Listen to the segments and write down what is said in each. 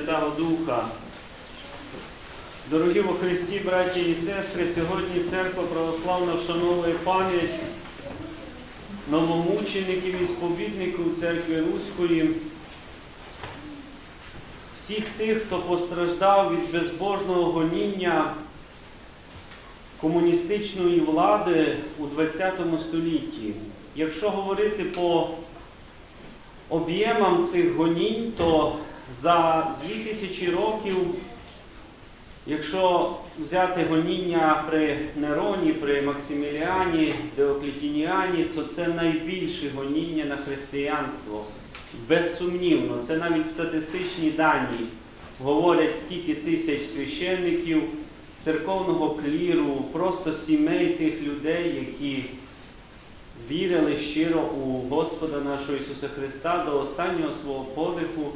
Святого Духа. Дорогі во Христі, браті і сестри, сьогодні церква православна вшановує пам'ять новомучеників і сповідників церкви Руської, всіх тих, хто постраждав від безбожного гоніння комуністичної влади у ХХ столітті. Якщо говорити по об'ємам цих гонінь, то за 2000 років, якщо взяти гоніння при Нероні, при Максиміліані, Деоклетініані, то це найбільше гоніння на християнство. Безсумнівно, це навіть статистичні дані говорять, скільки тисяч священників, церковного кліру, просто сімей тих людей, які вірили щиро у Господа нашого Ісуса Христа до останнього свого подиху,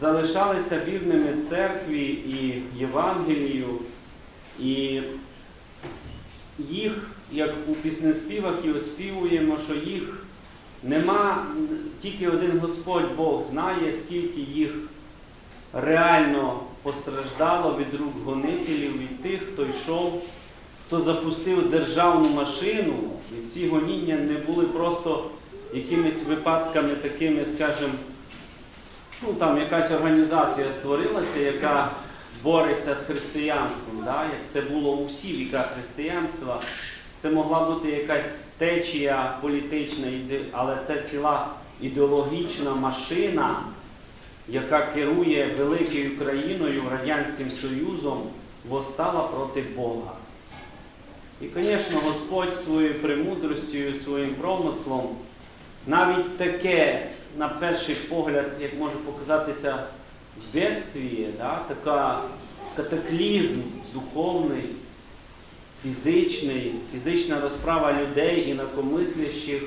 залишалися вірними церкві і Євангелію, і їх, як у піснеспівах і оспівуємо, що їх нема, тільки один Господь Бог знає, скільки їх реально постраждало від рук гонителів, від тих, хто йшов хто запустив державну машину, і ці гоніння не були просто якимись випадками такими, скажімо, ну там якась організація створилася, яка бореться з християнством, да? як це було у всі віка християнства. Це могла бути якась течія політична, але це ціла ідеологічна машина, яка керує великою країною, Радянським Союзом, восстала проти Бога. І, звісно, Господь своєю премудростю, своїм промислом, навіть таке, на перший погляд, як може показатися бедствіє, да, така катаклізм духовний, фізичний, фізична розправа людей і накомислящих,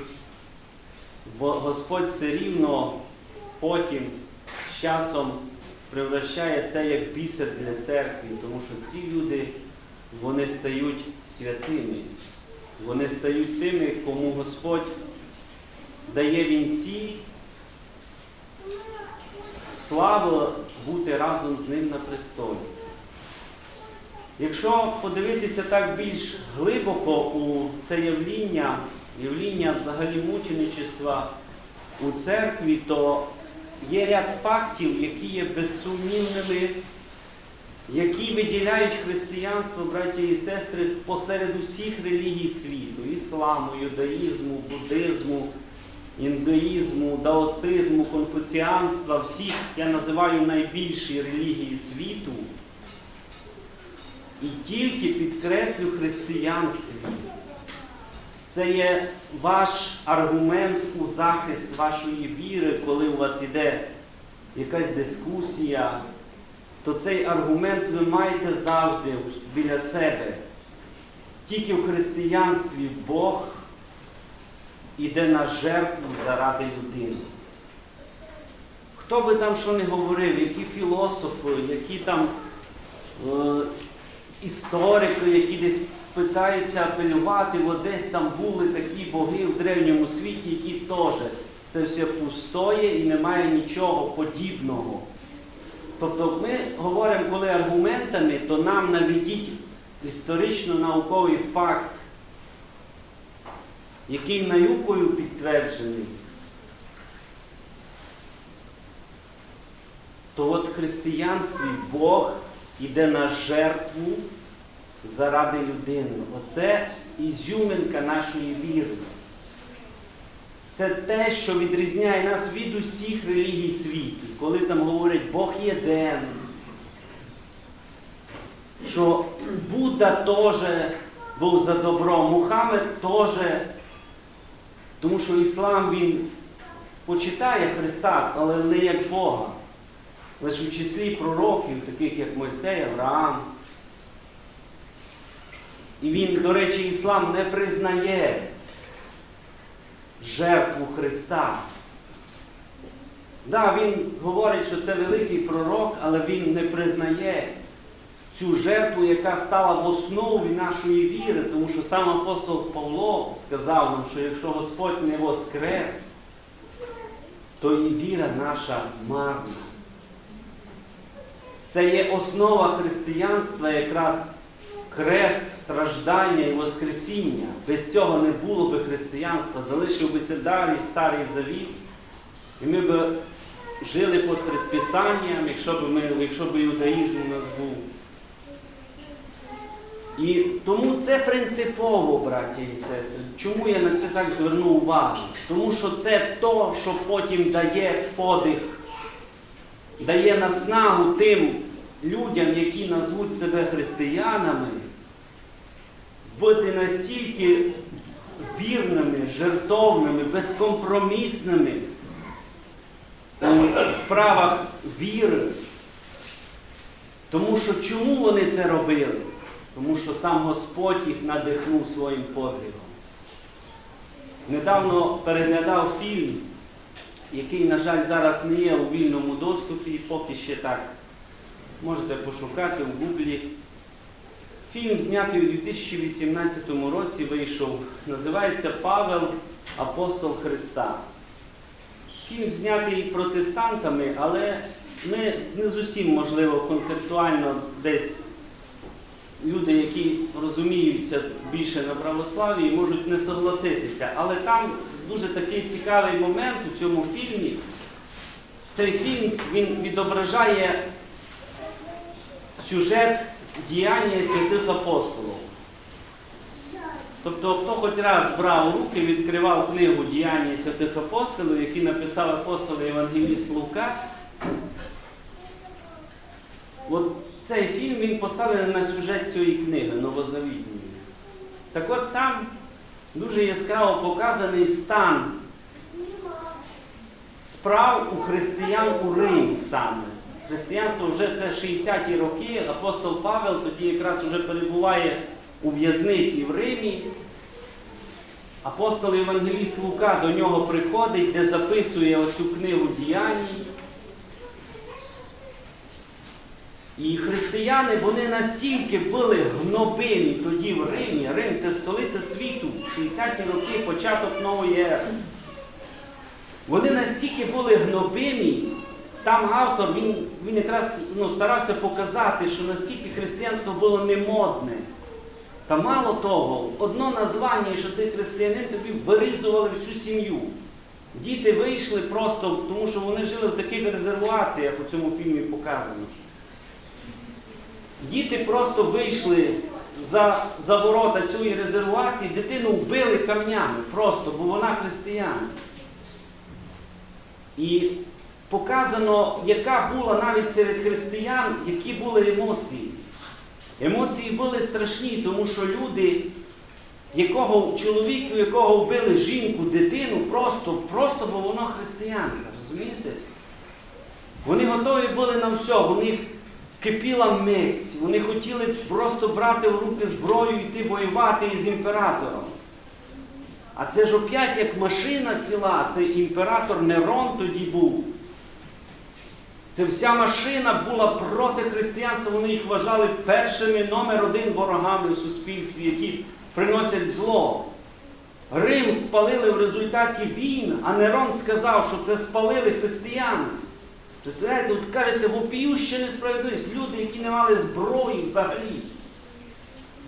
Во- Господь все рівно потім з часом превращає це як бісер для церкви, тому що ці люди вони стають святими. Вони стають тими, кому Господь дає вінці, славу бути разом з ним на престолі. Якщо подивитися так більш глибоко у це явління, явління взагалі мученичества у церкві, то є ряд фактів, які є безсумнівними які виділяють християнство, браті і сестри, посеред усіх релігій світу ісламу, юдаїзму, буддизму, індуїзму, даосизму, конфуціанства, всіх я називаю найбільші релігії світу. І тільки підкреслю християнстві. Це є ваш аргумент у захист вашої віри, коли у вас іде якась дискусія то цей аргумент ви маєте завжди біля себе. Тільки в християнстві Бог іде на жертву заради людини. Хто би там що не говорив, які філософи, які там е, історики, які десь питаються апелювати, от десь там були такі боги в древньому світі, які теж це все пустоє і немає нічого подібного. Тобто ми говоримо, коли аргументами, то нам наведіть історично-науковий факт, який наукою підтверджений. То от в християнстві Бог іде на жертву заради людини. Оце ізюминка нашої віри. Це те, що відрізняє нас від усіх релігій світу, коли там говорять Бог єден, що Будда теж був за добро, Мухаммед теж, тому що іслам він почитає Христа, але не як Бога. Лише в числі пророків, таких як Мойсей, Авраам. І він, до речі, іслам не признає жертву Христа. Да, він говорить, що це великий пророк, але він не признає цю жертву, яка стала в основі нашої віри, тому що сам апостол Павло сказав нам, що якщо Господь не воскрес, то і віра наша марна. Це є основа християнства, якраз крест, страждання і Воскресіння. Без цього не було би християнства, залишив би далі старий завіт, і ми б жили під предписанням, якщо б ми, якщо б іудаїзм у нас був. І тому це принципово, браття і сестри. Чому я на це так зверну увагу? Тому що це то, що потім дає подих, дає наснагу тим людям, які назвуть себе християнами, бути настільки вірними, жертовними, безкомпромісними у справах віри. Тому що чому вони це робили? Тому що сам Господь їх надихнув своїм подвигом. Недавно переглядав фільм, який, на жаль, зараз не є у вільному доступі, поки ще так. Можете пошукати в Гуглі. Фільм знятий у 2018 році вийшов. Називається Павел Апостол Христа. Фільм знятий протестантами, але не, не зовсім можливо концептуально десь люди, які розуміються більше на православі, можуть не согласитися. Але там дуже такий цікавий момент у цьому фільмі. Цей фільм він відображає сюжет діяння святих апостолів. Тобто, хто хоч раз брав руки, відкривав книгу діяння святих апостолів, які написав апостол Євангеліст Лука, от цей фільм він поставлений на сюжет цієї книги Новозавітньої. Так от там дуже яскраво показаний стан справ у християн у Римі саме. Християнство вже це 60-ті роки, апостол Павел тоді якраз вже перебуває у в'язниці в Римі. Апостол Євангеліст Лука до нього приходить, де записує оцю книгу діянь. І християни вони настільки були гнобині тоді в Римі. Рим це столиця світу, 60-ті роки, початок нової ери. Вони настільки були гнобині, там автор він, він якраз ну, старався показати, що наскільки християнство було немодне. Та мало того, одно названня, що ти християнин, тобі вирізували всю сім'ю. Діти вийшли просто, тому що вони жили в таких резерваціях, у цьому фільмі показано. Діти просто вийшли за, за ворота цієї резервації, дитину вбили камнями, просто, бо вона християн. І показано, яка була навіть серед християн, які були емоції. Емоції були страшні, тому що люди, якого чоловік, у якого вбили жінку, дитину, просто, просто бо воно християнка, розумієте? Вони готові були на все, у них кипіла месть, вони хотіли просто брати в руки зброю і йти воювати із імператором. А це ж опять як машина ціла, це імператор Нерон тоді був. Це вся машина була проти християнства, вони їх вважали першими номер один ворогами в суспільстві, які приносять зло. Рим спалили в результаті війн, а Нерон сказав, що це спалили християни. Представляєте, от кажеться, вопіюща несправедливість. Люди, які не мали зброї взагалі.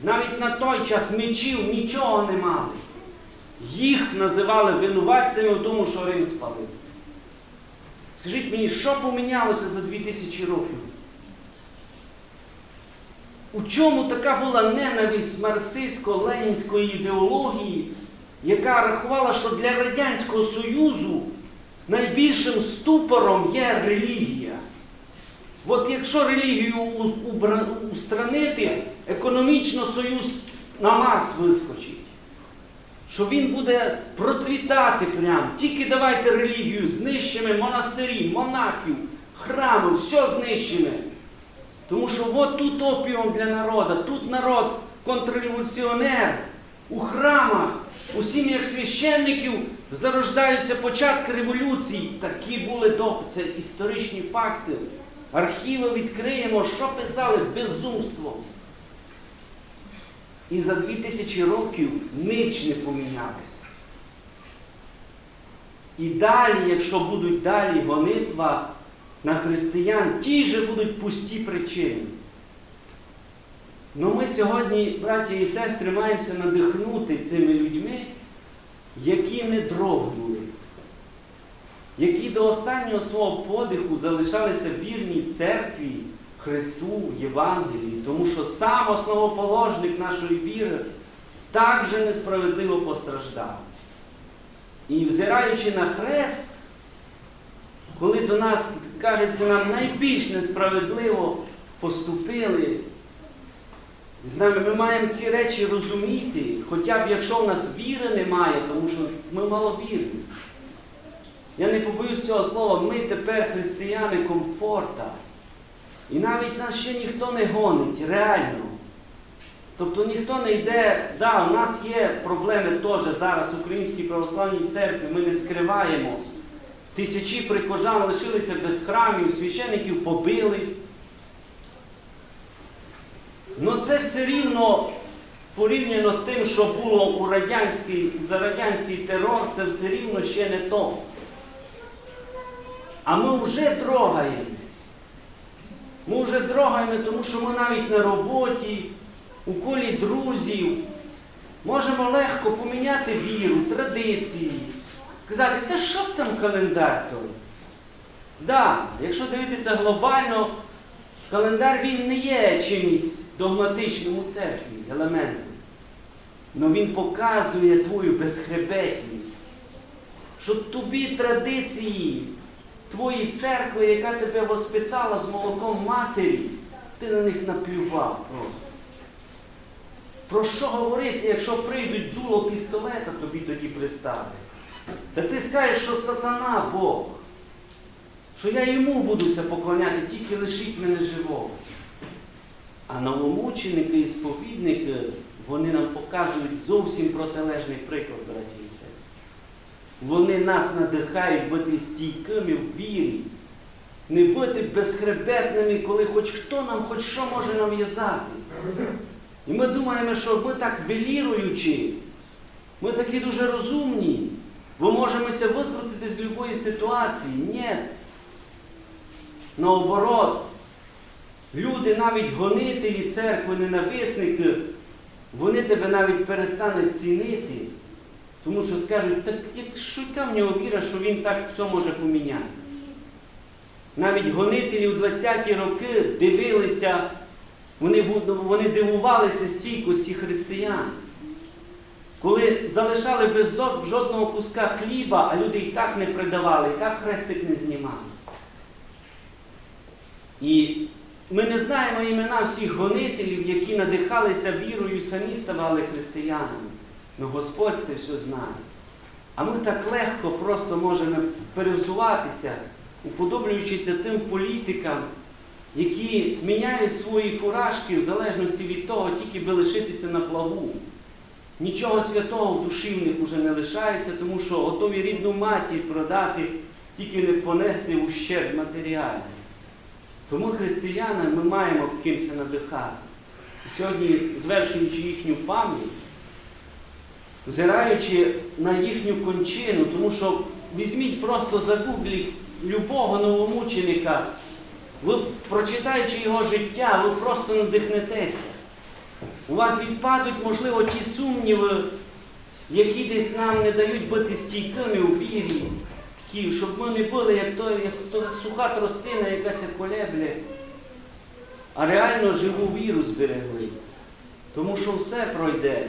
Навіть на той час мечів нічого не мали. Їх називали винуватцями в тому, що Рим спалив. Скажіть мені, що помінялося за 2000 років? У чому така була ненависть марксистсько-ленінської ідеології, яка рахувала, що для Радянського Союзу найбільшим ступором є релігія? От якщо релігію устранити, економічно союз на Марс вискочить. Що він буде процвітати прям. Тільки давайте релігію, знищимо монастирі, монахів, храми, все знищимо. Тому що от тут опіум для народу, тут народ контрреволюціонер. У храмах, у сім'ях священників зарождаються початки революції. Такі були допити, це історичні факти. Архіви відкриємо, що писали безумство. І за 2000 років ніч не помінялося. І далі, якщо будуть далі гонитва на християн, ті же будуть пусті причини. Ну ми сьогодні, браті і сестри, маємося надихнути цими людьми, які не дрогнули, які до останнього свого подиху залишалися вірні церкві, Христу, Євангелії, тому що сам основоположник нашої віри так же несправедливо постраждав. І взираючи на хрест, коли до нас, кажеться, нам найбільш несправедливо поступили, з нами ми маємо ці речі розуміти, хоча б якщо в нас віри немає, тому що ми маловірні. Я не побоюсь цього слова, ми тепер християни комфорта. І навіть нас ще ніхто не гонить, реально. Тобто ніхто не йде, да, у нас є проблеми теж зараз в Українській православній церкві, ми не скриваємо. Тисячі прихожан лишилися без храмів, священиків побили. Ну це все рівно порівняно з тим, що було у радянський, за радянський терор, це все рівно ще не то. А ми вже трогаємо. Ми вже трогаємо, тому що ми навіть на роботі, у колі друзів можемо легко поміняти віру, традиції. Казати, та що там календар той? Да, якщо дивитися глобально, календар він не є чимось догматичним у церкві, елементом. Але він показує твою безхребетність, що тобі традиції твої церкви, яка тебе воспитала з молоком матері, ти на них наплював просто. Про що говорити, якщо прийдуть дуло пістолета, тобі тоді приставить? Та ти скажеш, що сатана Бог, що я йому будуся поклоняти, тільки лишіть мене живого. А новомученики і сповідники, вони нам показують зовсім протилежний приклад, браті і сестри. Вони нас надихають бути стійкими в вірі, не бути безхребетними, коли хоч хто нам, хоч що може нав'язати. І ми думаємо, що ми так веліруючи, ми такі дуже розумні, бо можемося викрутити з будь-якої ситуації. Ні. Наоборот, люди, навіть гонителі церкви, ненависники, вони тебе навіть перестануть цінити, тому що скажуть, так яка в нього віра, що він так все може поміняти. Навіть гонителі у 20-ті роки дивилися. Вони, вони дивувалися стійкості християн. Коли залишали без жодного куска хліба, а люди і так не придавали, і так хрестик не знімали. І ми не знаємо імена всіх гонителів, які надихалися вірою і самі ставали християнами. Але Господь це все знає. А ми так легко просто можемо перевзуватися, уподоблюючися тим політикам, які міняють свої фуражки в залежності від того, тільки би лишитися на плаву. Нічого святого в душі в них вже не лишається, тому що готові рідну матір продати, тільки не понести ущерб матеріальний. Тому християни ми маємо кимся надихати. Сьогодні, звершуючи їхню пам'ять, взираючи на їхню кончину, тому що візьміть просто загугліть любого новомученика. Ви, прочитаючи його життя, ви просто надихнетеся. У вас відпадуть, можливо, ті сумніви, які десь нам не дають бути стійкими у вірі, такі, щоб ми не були, як то, як то суха тростина, якась колебля, а реально живу віру зберегли. Тому що все пройде.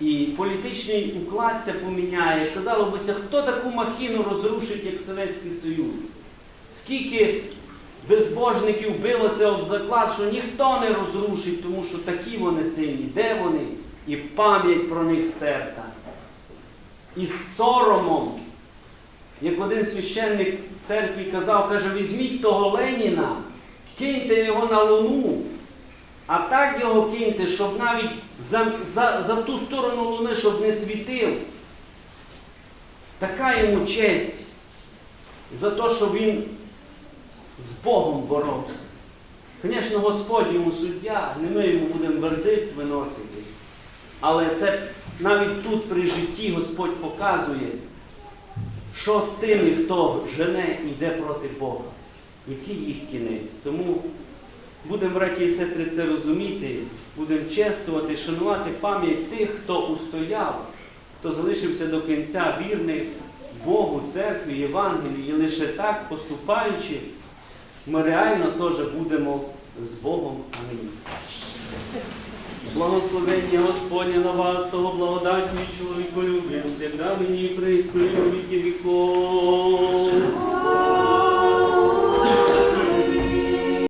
І політичний уклад це поміняє. Казало бися, хто таку махіну розрушить, як Совєтський Союз? Скільки безбожників билося об заклад, що ніхто не розрушить, тому що такі вони сильні. Де вони? І пам'ять про них стерта. І з соромом, як один священник церкві казав, каже, візьміть того Леніна, киньте його на луну, а так його киньте, щоб навіть за, за, за ту сторону луни, щоб не світив. Така йому честь за те, що він з Богом боровся. Звісно, Господь йому суддя, не ми йому будемо вердикт виносити. Але це навіть тут при житті Господь показує, що з тими, хто жене і йде проти Бога. який їх кінець. Тому будемо, браті і сестри, це розуміти, будемо чествувати, шанувати пам'ять тих, хто устояв, хто залишився до кінця вірний Богу, церкві, Євангелії, і лише так, поступаючи, ми реально теж будемо з Богом. Амінь. Благословення Господня на вас, того благодатні чоловіку любим, всегда мені присно і віки віков.